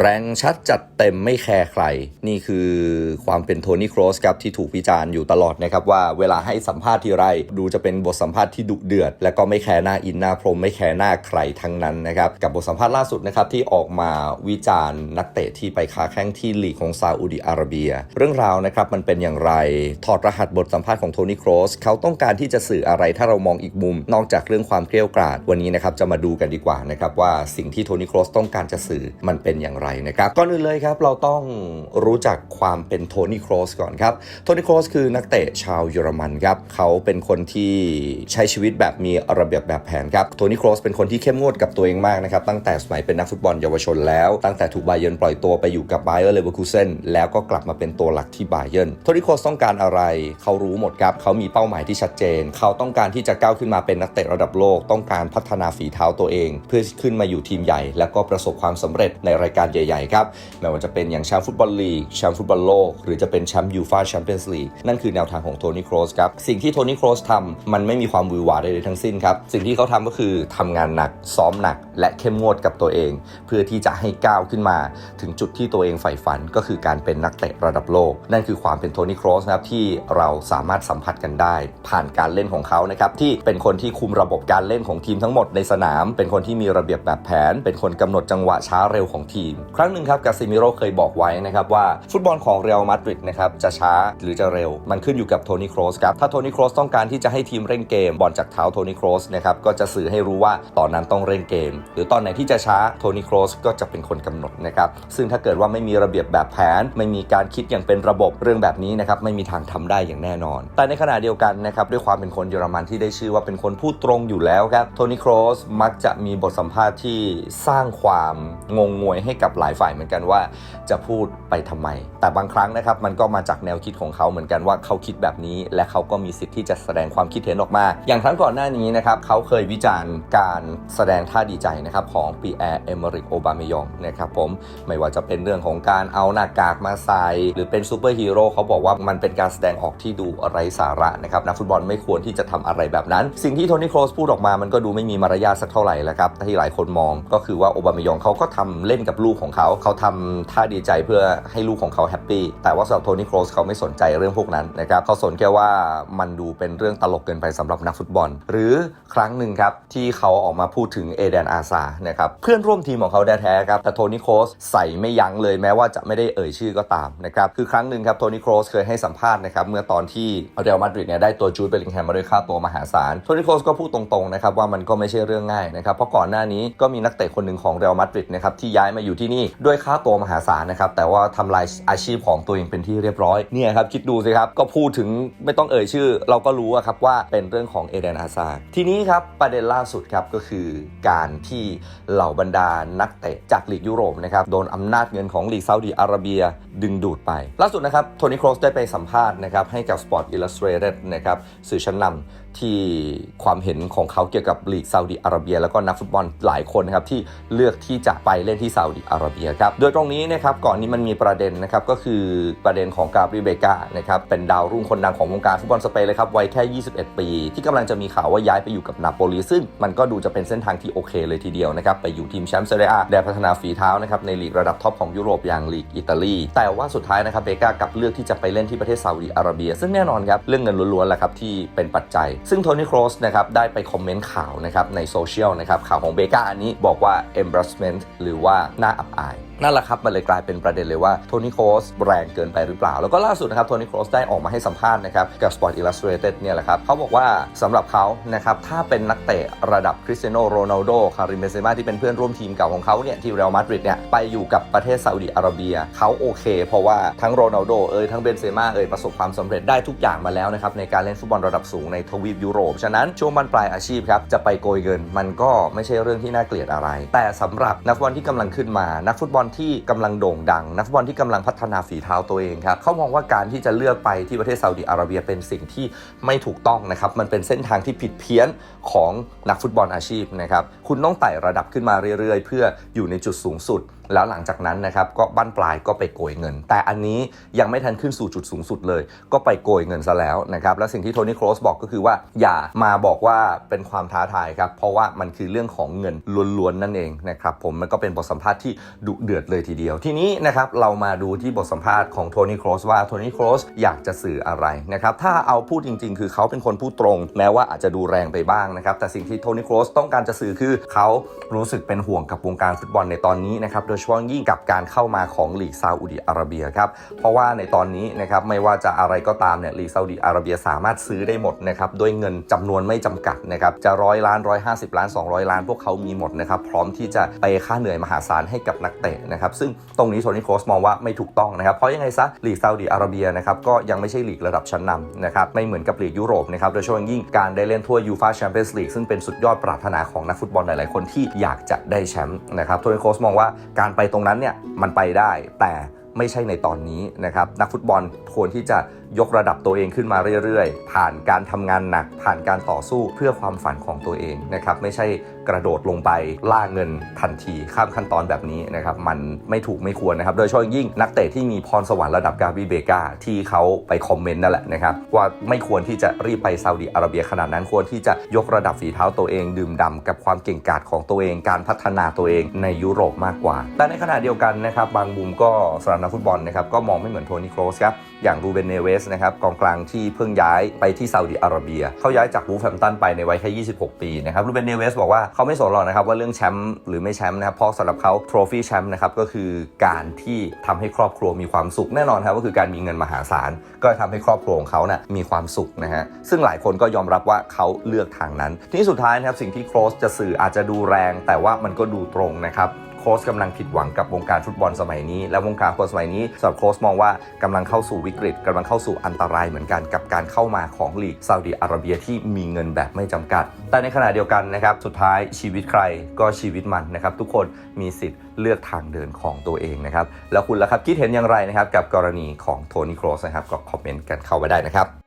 แรงชัดจัดเต็มไม่แคร์ใคร นี่คือความเป็นโทนี่โครสครับที่ถูกวิจารณ์อยู่ตลอดนะครับว่าเวลาให้สัมภาษณ์ทีไร ดูจะเป็นบทสัมภาษณ์ที่ดุเดือด และก็ไม่แคร์หน้าอินหน้าพรมไม่แคร์หน้าใครทั้งนั้นนะครับ กับบทสัมภาษณ์ล่าสุดนะครับที่ออกมาวิจารณ์นักเตะที่ไปค้าแข้งที่ลีกของซาอุดิอาระเบีย เรื่องราวนะครับมันเป็นอย่างไรถอดรหัสบทสัมภาษณ์ของโทนี่โครสเขาต้องการที่จะสื่ออะไรถ้าเรามองอีกมุม นอกจากเรื่องความเกลียวกล่อมวันนี้นะครับจะมาดูกันดีกว่านะครับว่าสิ่งที่โทนี่โครสต้องการจะสื่อมันเป็นอย่างไรนะครับก่อนอื่นเลยครับเราต้องรู้จักความเป็นโทนี่โครสก่อนครับโทนี่โครสคือนักเตะชาวเยอรมันครับเขาเป็นคนที่ใช้ชีวิตแบบมีระเบียบแบบแผนครับโทนี่โครสเป็นคนที่เข้มงวดกับตัวเองมากนะครับตั้งแต่สมัยเป็นนักฟุตบอลเยาวชนแล้ว ตั้งแต่ถูกบาเยนปล่อยตัวไปอยู่กับไบเออร์เลเวอร์คูเซนแล้วก็กลับมาเป็นตัวหลักที่บาเยนโทนี่โครสต้องการอะไรเขารู้หมดครับเขามีเป้าหมายที่ชัดเจน เขาต้องการที่จะก้าวขึ้นมาเป็นนักเตะระดับโลก ต้องการพัฒนาฝีเท้าตัวเอง เพื่อขึ้นมาอยู่ทีมใหญ่ แล้วก็ประสบความสำเร็จในรายการใหญ่ๆครับไม่ว่าจะเป็นอย่างแชมป์ฟุตบอลลีกแชมป์ฟุตบอลโลก หรือจะเป็นแชมป์ยูฟาแชมเปี้ยนส์ลีกนั่นคือแนวทางของโทนี่โครสครับสิ่งที่โทนี่โครสทำมันไม่มีความวือหวายใดๆทั้งสิ้นครับสิ่งที่เขาทำก็คือทำงานหนักซ้อมหนัก และเข้มงวดกับตัวเอง เพื่อที่จะให้ก้าวขึ้นมา ถึงจุดที่ตัวเองใฝ่ฝันก็คือการเป็นนักเตะระดับโลก นั่นคือความเป็นโทนี่โครสนะครับที่เราสามารถสัมผัสกันได้ ผ่านการเล่นของเขานะครับที่เป็นคนที่คุมระบบการเล่นของทีมทั้งหมดในสนาม เป็นคนที่มีระเบียบแบบแผน เป็นคนกำหนดจังหวะช้าเร็วของทีมครั้งหนึ่งครับกาซิมิโรเคยบอกไว้นะครับว่าฟุตบอลของเรอัลมาดริดนะครับจะช้าหรือจะเร็ว มันขึ้นอยู่กับโทนี่โครสครับถ้าโทนี่โครสต้องการที่จะให้ทีมเร่งเกมบอลจากเท้าโทนี่โครสนะครับก็จะสื่อให้รู้ว่าตอนนั้นต้องเร่งเกม หรือตอนไหนที่จะช้าโทนี่โครสก็จะเป็นคนกำหนดนะครับซึ่งถ้าเกิดว่าไม่มีระเบียบแบบแผน ไม่มีการคิดอย่างเป็นระบบเรื่องแบบนี้นะครับไม่มีทางทำได้อย่างแน่นอน แต่ในขณะเดียวกันนะครับด้วยความเป็นคนเยอรมันที่ได้ชื่อว่าเป็นคนพูดตรงอยู่แล้วครับโทนี่โครสมักจะมีบทสัมภาษณ์ที่สร้างความงงงวยให้กับหลายฝ่ายเหมือนกันว่าจะพูดไปทำไม แต่บางครั้งนะครับมันก็มาจากแนวคิดของเขาเหมือนกันว่าเขาคิดแบบนี้ และเขาก็มีสิทธิ์ที่จะแสดงความคิดเห็นออกมา อย่างครั้งก่อนหน้านี้นะครับเขาเคยวิจารณ์การแสดงท่าดีใจนะครับของปีแอร์เอเมริกโอบามายองนะครับผมไม่ว่าจะเป็นเรื่องของการเอาหน้ากากมาใส่หรือเป็นซูเปอร์ฮีโร่เขาบอกว่ามันเป็นการแสดงออกที่ดูไร้สาระนะครับนักฟุตบอลไม่ควรที่จะทำอะไรแบบนั้น สิ่งที่โทนี่โครสพูดออกมามันก็ดูไม่มีมารยาทสักเท่าไหร่แล้วครับที่หลายคนมองก็คือว่าโอบามายองเขาก็ทำเล่นกับลูกของเขาเขาทำท่าดีใจเพื่อให้ลูกของเขาแฮปปี้แต่ว่าสำหรับโทนี่โครสเขาไม่สนใจเรื่องพวกนั้นนะครับเขาสนแค่ว่ามันดูเป็นเรื่องตลกเกินไปสำหรับนักฟุตบอล หรือครั้งหนึ่งครับที่เขาออกมาพูดถึงเอเดนอาซานะครับเพื่อนร่วมทีมของเขาแท้ๆครับแต่โทนี่โครสใส่ไม่ยั้งเลยแม้ว่าจะไม่ได้เอ่ยชื่อก็ตามนะครับคือครั้งหนึ่งครับโทนี่โครสเคยให้สัมภาษณ์นะครับเมื่อตอนที่เรอัลมาดริดเนี่ยได้ตัวจูดเบลลิงแฮมมาด้วยค่าตัวมหาศาลโทนี่โครสก็พูดตรงๆนะครับว่ามันก็ไม่ใช่เรื่องง่ายนะครับเพราะก่อนหน้านี้ก็มีนักเตะคนหนึ่งของเรอัลมาดริดนะครับที่ย้ายมาอยู่ที่นี่ด้วยค่าตัวมหาศาลนะครับแต่ว่าทำลายอาชีพของตัวเองเป็นที่เรียบร้อยเนี่ยครับคิดดูสิครับก็พูดถึงไม่ต้องเอ่ยชื่อ เราก็รู้ครับว่าเป็นเรื่องของเอเดนอาซาทีนี้ครับประเด็นล่าสุดครับก็คือการที่เหล่าบรรดานักเตะจากลีกยุโรปนะครับโดนอำนาจเงินของลีกซาอุดิอาระเบียดึงดูดไป ล่าสุดนะครับโทนี่โครสได้ไปสัมภาษณ์นะครับให้กับ Sport Illustrated นะครับสื่อชั้นนำที่ความเห็นของเขาเกี่ยวกับลีกซาอุดิอาระเบีย แล้วก็นักฟุตบอลหลายคนนะครับที่เลือกที่จะไปเล่นที่ซาอุดิอาระเบียครับโดยตรงนี้นะครับก่อนนี้มันมีประเด็นนะครับก็คือประเด็นของกาบริเบกานะครับเป็นดาวรุ่งคนดังของวงการฟุตบอลสเปนเลยครับวัยแค่ 21 ปี ที่กำลังจะมีข่าวว่าย้ายไปอยู่กับนาโปลีซึ่งมันก็ดูจะเป็นเส้นทางที่โอเคเลยทีเดียวนะครับไปอยู่ทีมแชมป์เซเรียได้พัฒนาฝีเท้านะครับในลีกระดับท็อปของยุโรปอย่างลีกอิตาลีแต่ว่าสุดท้ายนะครับเบกากลับเลือกที่จะไปเล่นที่ประเทศซาอุดิอาระเบีย ซึ่งแน่นอนครับเรื่องเงินล้วนๆแหละครับที่เป็นปัจจัย ซึ่งโทนี่โครสนะครับได้ไปคอมเมนต์ข่าวนะครับในโซเชียลนะครับข่าวของเบกาอันนี้บอกว่า embarrassment หรือว่าน่าอับอาย นั่นแหละครับมันเลยกลายเป็นประเด็นเลยว่าโทนี่โครสแรงเกินไปหรือเปล่า แล้วก็ล่าสุดนะครับโทนี่โครสได้ออกมาให้สัมภาษณ์นะครับกับ Sport Illustrated เนี่ยแหละครับเขาบอกว่าสำหรับเขานะครับถ้าเป็นนักเตะระดับคริสเตียโนโรนัลโดคาริมเบนเซม่าที่เป็นเพื่อนร่วมทีมเก่าของเขาเนี่ยที่เรอัลมาดริดเนี่ยไปอยู่กับประเทศซาอุดิอาระเบียเขาโอเค เพราะว่าทั้งโรนัลโดเอ่ยทั้งเบนเซม่าเอ่ยประสบความสำเร็จได้ทุกอย่างมาแล้วนะครับในการเล่นฟุตบอลระดับสูงในทวีปยุโรปฉะนั้นช่วงบรรปลายอาชีพครับจะไปโกยเงินมันก็ไม่ใช่เรื่องที่น่าเกลียดอะไร แต่สำหรับนักฟุตบอลที่กำลังขึ้นมานักฟุตบอลที่กำลังโด่งดัง นักฟุตบอลที่กำลังพัฒนาฝีเท้าตัวเองครับเขามองว่าการที่จะเลือกไปที่ประเทศซาอุดิอาระเบียเป็นสิ่งที่ไม่ถูกต้องนะครับมันเป็นเส้นทางที่ผิดเพี้ยนของนักฟุตบอลอาชีพนะครับคุณต้องไต่ระดับขึ้นมาเรื่อยๆ เพื่ออยู่ในจุดสูงสุด แล้วหลังจากนั้นนะครับก็บั้นปลายก็ไปโกยเงิน แต่อันนี้ยังไม่ทันขึ้นสู่จุดสูงสุดเลย ก็ไปโกยเงินซะแล้วนะครับและสิ่งที่โทนี่โครสบอกก็คือว่าอย่ามาบอกว่าเป็นความท้าทายครับเพราะว่ามันคือเรื่องของเงินล้วนๆนั่นเองนะครับผมมันก็เป็นบทสัมภาษณ์ที่ดุเดือดเลยทีเดียว ทีนี้นะครับเรามาดูที่บทสัมภาษณ์ของโทนี่โครสว่าโทนี่โครสอยากจะสื่ออะไรนะครับถ้าเอาพูดจริง ๆ คือเขาเป็นคนพูดตรง แม้ว่าอาจจะดูแรงไปบ้างนะครับแต่สิ่งที่โทนี่โครสต้องการจะสื่อคือเขารู้สึกเป็นห่วงกับวงการฟุตบอลในตอนนี้นะครับโดยเฉพาะยิ่งกับการเข้ามาของลีกซาอุดิอาระเบียครับเพราะว่าในตอนนี้นะครับไม่ว่าจะอะไรก็ตามเนี่ยลีกซาอุดิอาระเบียสามารถซื้อได้หมดนะครับด้วยเงินจำนวนไม่จำกัดนะครับจะร้อยล้านร้อยห้าสิบล้าน 200 ล้าน พวกเขามีหมดนะครับพร้อมที่จะไปค่าเหนื่อยมหาศาลให้กับนักเตะนะครับซึ่งตรงนี้โทนี่โครสมองว่าไม่ถูกต้องนะครับเพราะยังไงซะลีกซาอุดิอาระเบียนะครับก็ยังไม่ใช่ลีกระดับชั้นนำนะครับไม่เหมือนกับลีกยุโรปนะครับโดยเฉพาะยิ่งการได้เล่นทั่วยูฟาแชมเปี้ยนส์ลีกซึ่งเป็นสุดยอดปรารถนาของนักฟุตบอลหลายๆคนที่อยากจะได้แชมป์นะครับโทนี่โคสมองว่าการไปตรงนั้นเนี่ยมันไปได้ แต่ ไม่ใช่ในตอนนี้นะครับนักฟุตบอลควรที่จะยกระดับตัวเองขึ้นมาเรื่อยๆ ผ่านการทำงานหนัก ผ่านการต่อสู้เพื่อความฝันของตัวเองนะครับไม่ใช่กระโดดลงไปล่าเงินทันทีข้ามขั้นตอนแบบนี้นะครับมันไม่ถูกไม่ควรนะครับโดยเฉพาะยิ่งนักเตะที่มีพรสวรรค์ระดับกาบิเบกาที่เขาไปคอมเมนต์นั่นแหละนะครับว่าไม่ควรที่จะรีบไปซาอุดิอาระเบียขนาดนั้นควรที่จะยกระดับฝีเท้าตัวเองดื่มด่ำกับความเก่งกาจของตัวเอง การพัฒนาตัวเองในยุโรปมากกว่า แต่ในขณะเดียวกันนะครับบางมุมก็สำหรับนักฟุตบอลนะครับก็มองไม่เหมือนโทนี่โครสครับอย่างรูเบนเนเวสนะครับกองกลางที่เพิ่งย้ายไปที่ซาอุดิอาระเบีย เขาย้ายจากวูฟแฮมตันไปในวัยแค่ 26 ปีนะครับรูเบนเนเวสบอกว่าเขาไม่สนหรอกนะครับว่าเรื่องแชมป์หรือไม่แชมป์นะครับเพราะสำหรับเขาทรฟี่แชมป์นะครับก็คือการที่ทำให้ครอบครัวมีความสุขแน่นอนครับก็คือการมีเงินมหาศาล ก็ทำให้ครอบครัวของเขานะ่ะมีความสุขนะฮะซึ่งหลายคนก็ยอมรับว่าเขาเลือกทางนั้น ทีนี้สุดท้ายนะครับสิ่งที่โครสจะสื่ออาจจะดูแรง แต่ว่ามันก็ดูตรงนะครับ โค้ชกำลังผิดหวังกับวงการฟุตบอลสมัยนี้ และวงการฟุตบอลสมัยนี้สำหรับโค้ชมองว่ากำลังเข้าสู่วิกฤตกำลังเข้าสู่อันตรายเหมือนกันกับการเข้ามาของลีกซาอุดิอาระเบียที่มีเงินแบบไม่จำกัด แต่ในขณะเดียวกันนะครับสุดท้ายชีวิตใครก็ชีวิตมันนะครับทุกคนมีสิทธิ์เลือกทางเดินของตัวเองนะครับแล้วคุณล่ะครับคิดเห็นอย่างไรนะครับกับกรณีของโทนี่โครสนะครับก็คอมเมนต์กันเข้าไว้ได้นะครับ